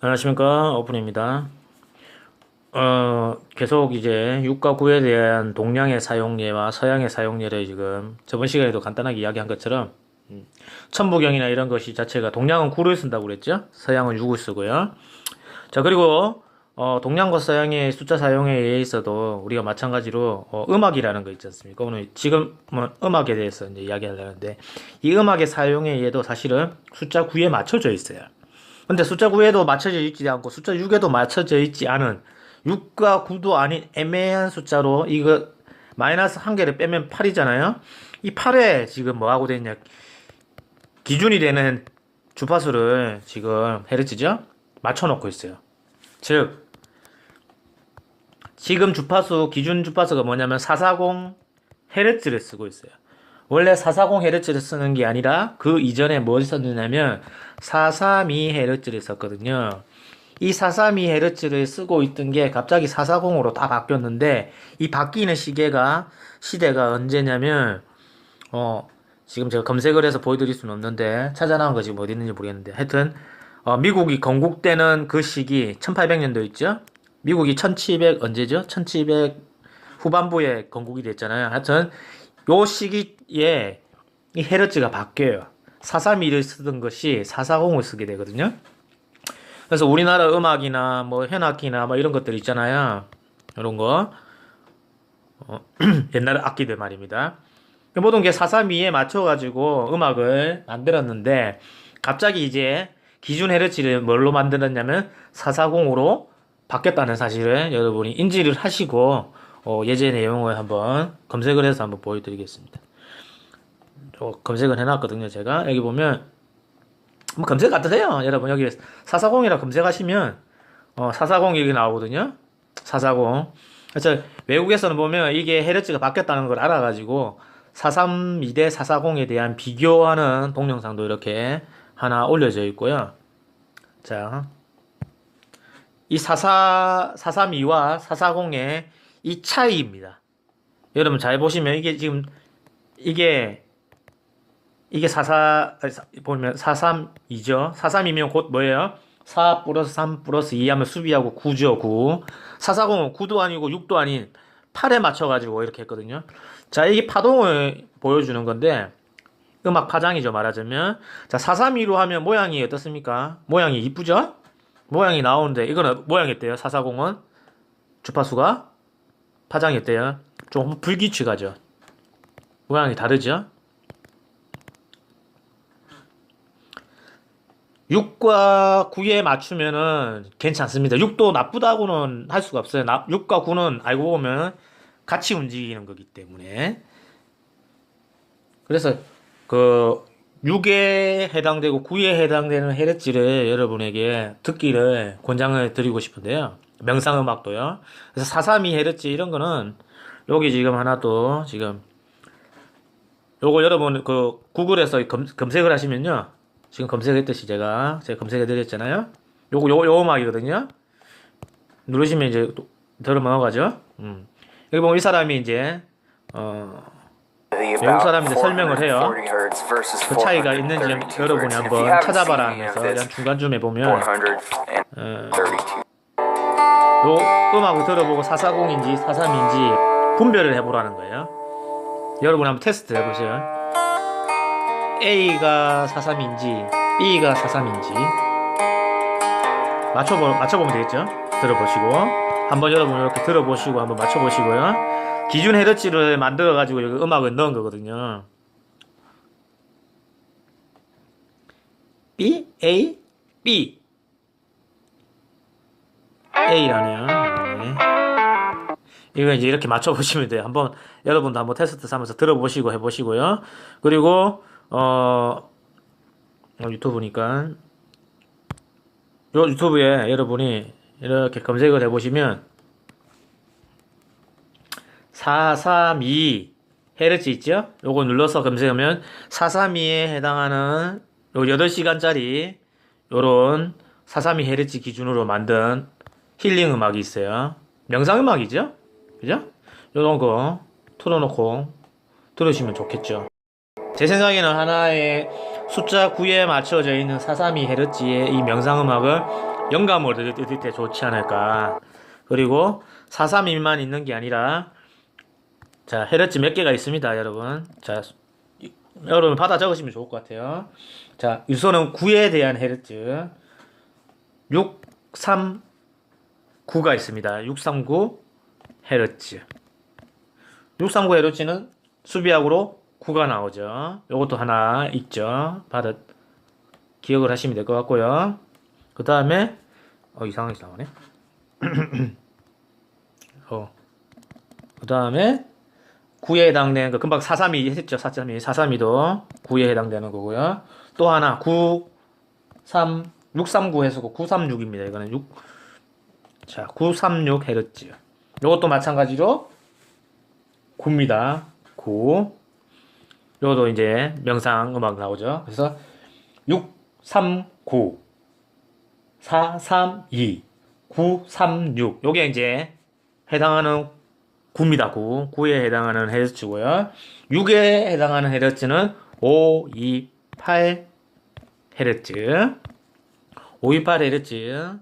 안녕하십니까 오픈입니다. 어 계속 이제 육과 구에 대한 동양의 사용례와 서양의 사용례를 지금 저번 시간에도 간단하게 이야기한 것처럼 음, 천부경이나 이런 것이 자체가 동양은 구를 쓴다고 그랬죠. 서양은 육을 쓰고요. 자 그리고 어, 동양과 서양의 숫자 사용에 의해 있어도 우리가 마찬가지로 어, 음악이라는 거 있지 않습니까? 오늘 지금 뭐 음악에 대해서 이제 이야기하려는데 이 음악의 사용에 의해도 사실은 숫자 9에 맞춰져 있어요. 근데 숫자 9에도 맞춰져 있지 않고 숫자 6에도 맞춰져 있지 않은 6과 9도 아닌 애매한 숫자로 이거 마이너스 한 개를 빼면 8이잖아요. 이 8에 지금 뭐 하고 됐냐? 기준이 되는 주파수를 지금 헤르츠죠? 맞춰놓고 있어요. 즉 지금 주파수 기준 주파수가 뭐냐면 440 헤르츠를 쓰고 있어요. 원래 440 헤르츠를 쓰는 게 아니라 그 이전에 뭘 썼느냐면 432 헤르츠를 썼거든요. 이 432 헤르츠를 쓰고 있던 게 갑자기 440으로 다 바뀌었는데 이 바뀌는 시계가 시대가 언제냐면 어 지금 제가 검색을 해서 보여드릴 수는 없는데 찾아 나온 거 지금 어디 있는지 모르겠는데 하여튼 어, 미국이 건국되는 그 시기 1800년도 있죠? 미국이 1700 언제죠? 1700 후반부에 건국이 됐잖아요. 하여튼 요 시기 에이 헤르츠가 바뀌어요. 432를 쓰던 것이 440을 쓰게 되거든요. 그래서 우리나라 음악이나 뭐 현악기나 뭐 이런 것들 있잖아요. 이런 거. 어, 옛날 악기들 말입니다. 그 모든 게 432에 맞춰가지고 음악을 만들었는데 갑자기 이제 기준 헤르츠를 뭘로 만들었냐면 440으로 바뀌었다는 사실을 여러분이 인지를 하시고 어, 예제 내용을 한번 검색을 해서 한번 보여드리겠습니다. 저 검색을 해놨거든요. 제가 여기 보면 뭐 검색 안 뜨세요. 여러분 여기 440이라 검색하시면 어, 440 여기 나오거든요. 440. 그래서 외국에서는 보면 이게 헤르츠가 바뀌었다는 걸 알아가지고 432대 440에 대한 비교하는 동영상도 이렇게 하나 올려져 있고요. 자, 이 44, 432와 440의 이 차이입니다. 여러분 잘 보시면 이게 지금 이게 이게 44 아니, 사- 보면 432죠. 432면 곧 뭐예요? 4 플러스 3 플러스 2 하면 수비하고 9죠, 9. 440은 9도 아니고 6도 아닌 8에 맞춰가지고 이렇게 했거든요. 자, 이게 파동을 보여주는 건데, 음악 파장이죠, 말하자면. 자, 432로 하면 모양이 어떻습니까? 모양이 이쁘죠? 모양이 나오는데, 이거는 모양이 어때요? 440은? 주파수가? 파장이 어때요? 좀 불규칙하죠? 모양이 다르죠? 6과 9에 맞추면은 괜찮습니다. 6도 나쁘다고는 할 수가 없어요. 6과 9는 알고 보면 같이 움직이는 거기 때문에. 그래서 그 6에 해당되고 9에 해당되는 헤르츠를 여러분에게 듣기를 권장을 드리고 싶은데요. 명상음악도요. 그래서 432 헤르츠 이런 거는 여기 지금 하나 또 지금 요거 여러분 그 구글에서 검, 검색을 하시면요. 지금 검색했듯이 제가 제가 검색해 드렸잖아요. 요거 요거 요 음악이거든요. 누르시면 이제 또 들어 넘어가죠. 음. 여기 보면 이 사람이 이제 어 외국 사람인데 설명을 해요. 그 차이가 있는지 여러분이 한번 찾아봐라 하면서 그냥 중간쯤에 보면 432. 요 음악을 들어보고 440인지 432인지 분별을 해보라는 거예요. 여러분 한번 테스트 해보세요. A가 432인지 B가 432인지 맞춰보, 맞춰보면 되겠죠? 들어보시고 한번 여러분 이렇게 들어보시고 한번 맞춰보시고요. 기준 헤르츠를 만들어 가지고 여기 음악을 넣은 거거든요. B, A, B A라네요. 네. 이거 이제 이렇게 맞춰보시면 돼요. 한번 여러분도 한번 테스트 삼아서 들어보시고 해보시고요. 그리고 어 어, 유튜브니까 요 유튜브에 여러분이 이렇게 검색을 해보시면 432 헤르츠 있죠? 요거 눌러서 검색하면 432에 해당하는 요 8시간짜리 요런 432 헤르츠 기준으로 만든 힐링 음악이 있어요. 명상 음악이죠? 그죠? 요런 거 틀어놓고 들으시면 좋겠죠. 제 생각에는 하나의 숫자 9에 맞춰져 있는 432Hz의 이 명상 음악을 영감을 얻을 때 좋지 않을까. 그리고 432만 있는 게 아니라 자, 헤르츠 몇 개가 있습니다, 여러분. 자, 이- 여러분 받아 적으시면 좋을 것 같아요. 자, 우선은 9에 대한 헤르츠 639가 있습니다. 639 헤르츠. 639 헤르츠는 수비약으로 9가 나오죠. 요것도 하나 있죠. 받아 기억을 하시면 될 것 같고요. 그 다음에 어 이상하게 나오네. 어. 그 다음에 9에 해당되는 거 금방 432 했죠. 432. 432도 9에 해당되는 거고요. 또 하나 9 3 639 해서 936입니다. 이거는 6 자, 936 헤르츠. 요것도 마찬가지로 9입니다. 9. 요것도 이제 명상 음악 나오죠. 그래서 639 432 936 요게 이제 해당하는 9입니다. 9. 9에 해당하는 헤르츠고요. 6에 해당하는 헤르츠는 528 헤르츠. 528 헤르츠.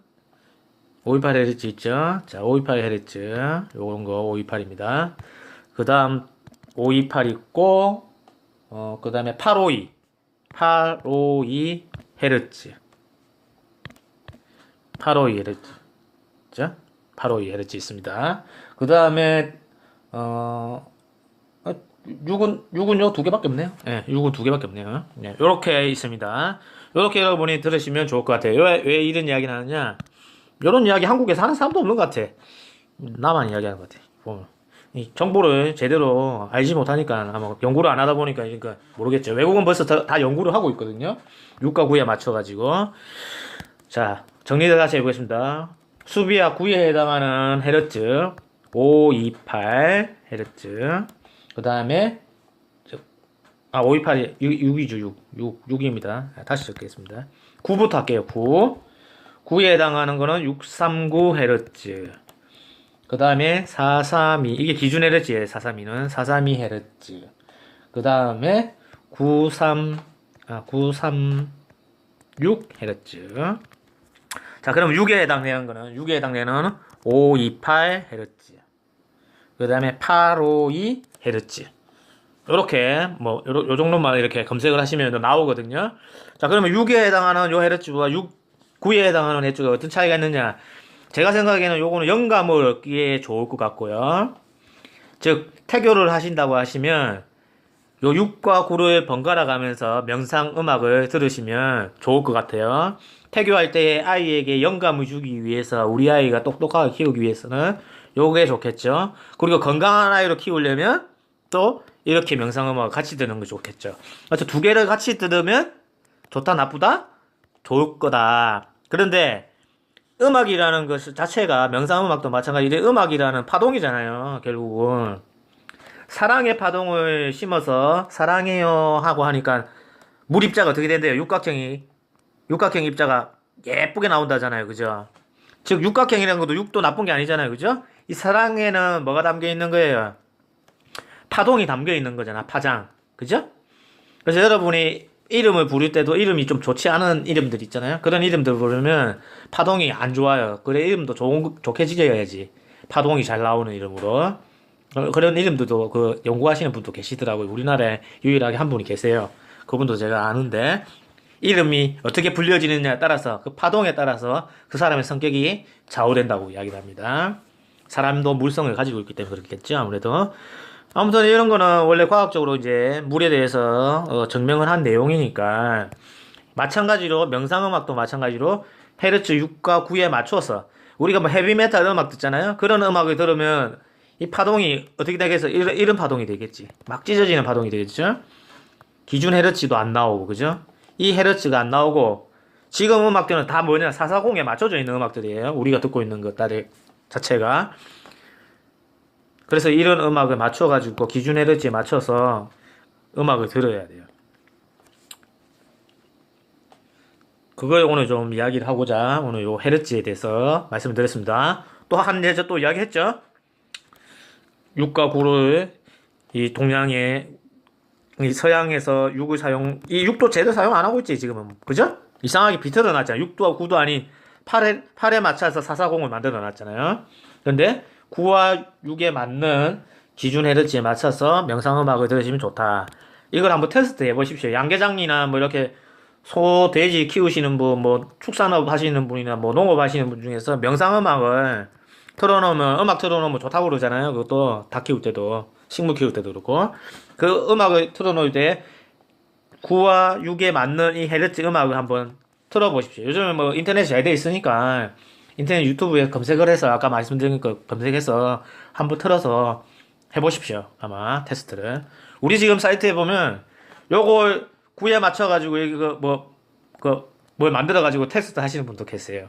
528 헤르츠 있죠? 자, 528 헤르츠. 요런 거 528입니다. 그 다음 528 있고, 어, 그 다음에 852. 852 헤르츠. 852 헤르츠. 자, 852 헤르츠 있습니다. 그 다음에, 어, 6은, 6은요, 두 개밖에 없네요. 예, 6은 두 개밖에 없네요. 네, 요렇게 있습니다. 요렇게 여러분이 들으시면 좋을 것 같아요. 왜, 왜 이런 이야기를 하느냐. 요런 이야기 한국에서 하는 사람도 없는 것 같아. 나만 이야기하는 것 같아. 보면. 이 정보를 제대로 알지 못하니까 아마 연구를 안 하다 보니까 그러니까 모르겠죠. 외국은 벌써 다, 다 연구를 하고 있거든요. 6과 9에 맞춰가지고. 자, 정리를 다시 해보겠습니다. 수비와 9에 해당하는 헤르츠 528 헤르츠. 그 다음에 아 528이 6, 6이죠 6. 6 6입니다. 다시 적겠습니다. 9부터 할게요. 9. 9에 해당하는 거는 639 헤르츠. 그 다음에 432 이게 기준 헤르츠예요 432는 432 헤르츠. 그 다음에 93 아, 936 헤르츠. 자 그럼 6에 해당되는 거는 6에 해당되는 528 헤르츠. 그 다음에 852 헤르츠. 요렇게 뭐 요, 요 정도만 이렇게 검색을 하시면 나오거든요. 자 그러면 6에 해당하는 요 헤르츠와 6 9에 해당하는 헤르츠가 어떤 차이가 있느냐 제가 생각에는 요거는 영감을 얻기에 좋을 것 같고요. 즉, 태교를 하신다고 하시면, 요 6과 9를 번갈아 가면서 명상 음악을 들으시면 좋을 것 같아요. 태교할 때 아이에게 영감을 주기 위해서, 우리 아이가 똑똑하게 키우기 위해서는 요게 좋겠죠. 그리고 건강한 아이로 키우려면 또 이렇게 명상 음악을 같이 듣는 게 좋겠죠. 그래서 두 개를 같이 들으면 좋다, 나쁘다? 좋을 거다. 그런데 음악이라는 것 자체가 명상음악도 마찬가지로 음악이라는 파동이잖아요. 결국은 사랑의 파동을 심어서 사랑해요 하고 하니까 물 입자가 어떻게 된대요? 육각형이 육각형 입자가 예쁘게 나온다잖아요. 그죠? 즉 육각형이라는 것도 육도 나쁜 게 아니잖아요. 그죠? 이 사랑에는 뭐가 담겨 있는 거예요? 파동이 담겨 있는 거잖아. 파장. 그죠? 그래서 여러분이 이름을 부를 때도 이름이 좀 좋지 않은 이름들 있잖아요. 그런 이름들 부르면 파동이 안 좋아요. 그래 이름도 좋은 좋게 지어야지. 파동이 잘 나오는 이름으로. 어, 그런 이름들도 그 연구하시는 분도 계시더라고요. 우리나라에 유일하게 한 분이 계세요. 그분도 제가 아는데 이름이 어떻게 불려지느냐에 따라서 그 파동에 따라서 그 사람의 성격이 좌우된다고 이야기를 합니다. 사람도 물성을 가지고 있기 때문에 그렇겠죠. 아무래도 아무튼 이런 거는 원래 과학적으로 이제 물에 대해서 어, 증명을 한 내용이니까 마찬가지로 명상음악도 마찬가지로 헤르츠 6과 9에 맞춰서 우리가 뭐 헤비메탈 음악 듣잖아요. 그런 음악을 들으면 이 파동이 어떻게 되겠어? 이런, 이런 파동이 되겠지. 막 찢어지는 파동이 되겠죠. 기준 헤르츠도 안 나오고 그죠? 이 헤르츠가 안 나오고 지금 음악들은 다 뭐냐 440에 맞춰져 있는 음악들이에요. 우리가 듣고 있는 것들 자체가 그래서 이런 음악을 맞춰가지고 기준 헤르츠에 맞춰서 음악을 들어야 돼요. 그걸 오늘 좀 이야기를 하고자 오늘 요 헤르츠에 대해서 말씀을 드렸습니다. 또 한 예저 또 이야기했죠. 6과 9를 이 동양의 이 서양에서 6을 사용 이 6도 제대로 사용 안 하고 있지 지금은 그죠? 이상하게 비틀어 놨잖아. 6도와 9도 아닌 8에, 8에 맞춰서 440을 만들어 놨잖아요. 근데 9와 6에 맞는 기준 헤르츠에 맞춰서 명상음악을 들으시면 좋다. 이걸 한번 테스트 해보십시오. 양계장이나 뭐 이렇게 소, 돼지 키우시는 분, 뭐 축산업 하시는 분이나 뭐 농업 하시는 분 중에서 명상음악을 틀어놓으면, 음악 틀어놓으면 좋다고 그러잖아요. 그것도 닭 키울 때도, 식물 키울 때도 그렇고. 그 음악을 틀어놓을 때 9와 6에 맞는 이 헤르츠 음악을 한번 틀어보십시오. 요즘은 뭐 인터넷이 잘 돼 있으니까 인터넷 유튜브에 검색을 해서 아까 말씀드린 거 검색해서 한번 틀어서 해보십시오. 아마 테스트를. 우리 지금 사이트에 보면 요걸 9에 맞춰가지고 이거 뭐, 그, 뭘 만들어가지고 테스트 하시는 분도 계세요.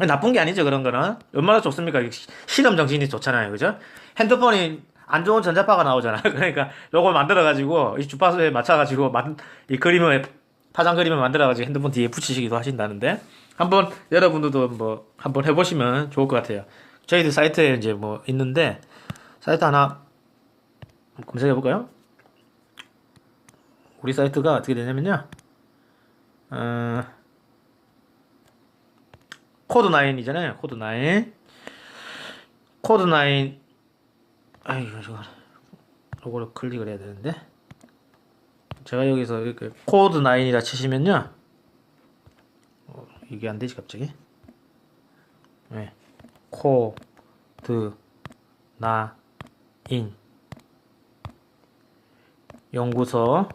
나쁜 게 아니죠, 그런 거는. 얼마나 좋습니까? 실험 정신이 좋잖아요, 그죠? 핸드폰이 안 좋은 전자파가 나오잖아. 그러니까 요걸 만들어가지고 이 주파수에 맞춰가지고 만, 이 그림을 파장 그림을 만들어가지고 핸드폰 뒤에 붙이시기도 하신다는데 한번 여러분들도 뭐 한번 해보시면 좋을 것 같아요. 저희들 사이트에 이제 뭐 있는데 사이트 하나 검색해 볼까요? 우리 사이트가 어떻게 되냐면요. 어, 코드 9이잖아요. 코드 9. 코드 9. 아이고, 저거. 요거를 클릭을 해야 되는데. 제가 여기서 이렇게 코드 9이라 치시면요. 어, 이게 안 되지, 갑자기. 네. 코드 9. 연구소.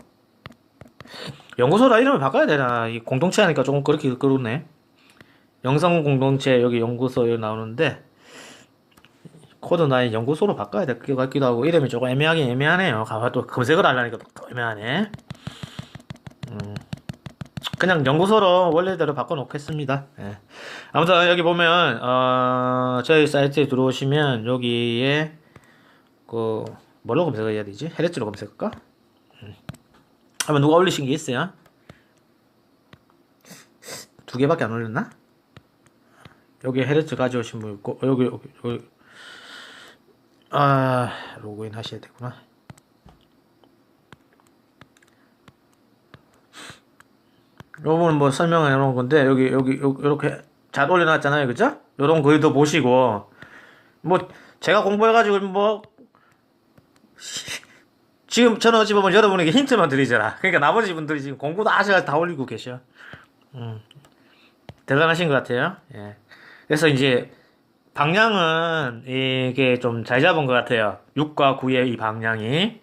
연구소라 이름을 바꿔야 되나? 이 공동체 하니까 조금 그렇게 그렇네. 영상 공동체 여기 연구소 여기 나오는데 코드 나인 연구소로 바꿔야 될 것 같기도 하고 이름이 조금 애매하긴 애매하네요. 가만 또 검색을 하려니까 또 애매하네. 음, 그냥 연구소로 원래대로 바꿔놓겠습니다. 예. 아무튼 여기 보면 어, 저희 사이트에 들어오시면 여기에 그 뭘로 검색해야 되지? 헤르츠로 검색할까? 음. 한번 누가 올리신 게 있어요? 두 개밖에 안 올렸나? 여기 헤르츠 가져오신 분 있고 여기 여기 여기 아 로그인 하셔야 되구나. 요거는 뭐 설명을 해놓은 건데 여기 여기 요- 요렇게 잘 올려놨잖아요, 그죠? 요런 글도 보시고 뭐 제가 공부해가지고 뭐 지금 저는 어찌 보면 여러분에게 힌트만 드리잖아. 그러니까 나머지 분들이 지금 공부도 아셔서 다 올리고 계셔. 음 대단하신 것 같아요. 예. 그래서 이제 방향은 이게 좀 잘 잡은 것 같아요. 6과 9의 이 방향이.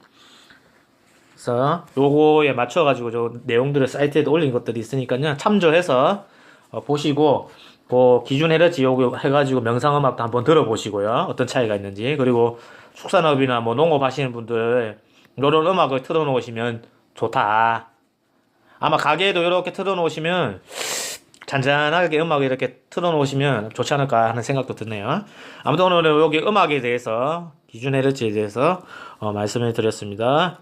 그래서 요거에 맞춰가지고 저 내용들을 사이트에 올린 것들이 있으니까요. 참조해서 어, 보시고 그 기준 헤르츠 요거 해가지고 명상음악도 한번 들어보시고요. 어떤 차이가 있는지. 그리고 축산업이나 뭐 농업 하시는 분들 요런 음악을 틀어놓으시면 좋다. 아마 가게에도 이렇게 틀어놓으시면 잔잔하게 음악을 이렇게 틀어놓으시면 좋지 않을까 하는 생각도 드네요. 아무튼 오늘은 여기 음악에 대해서 기준 헤르츠에 대해서 어, 말씀을 드렸습니다.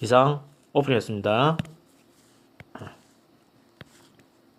이상 오픈이었습니다.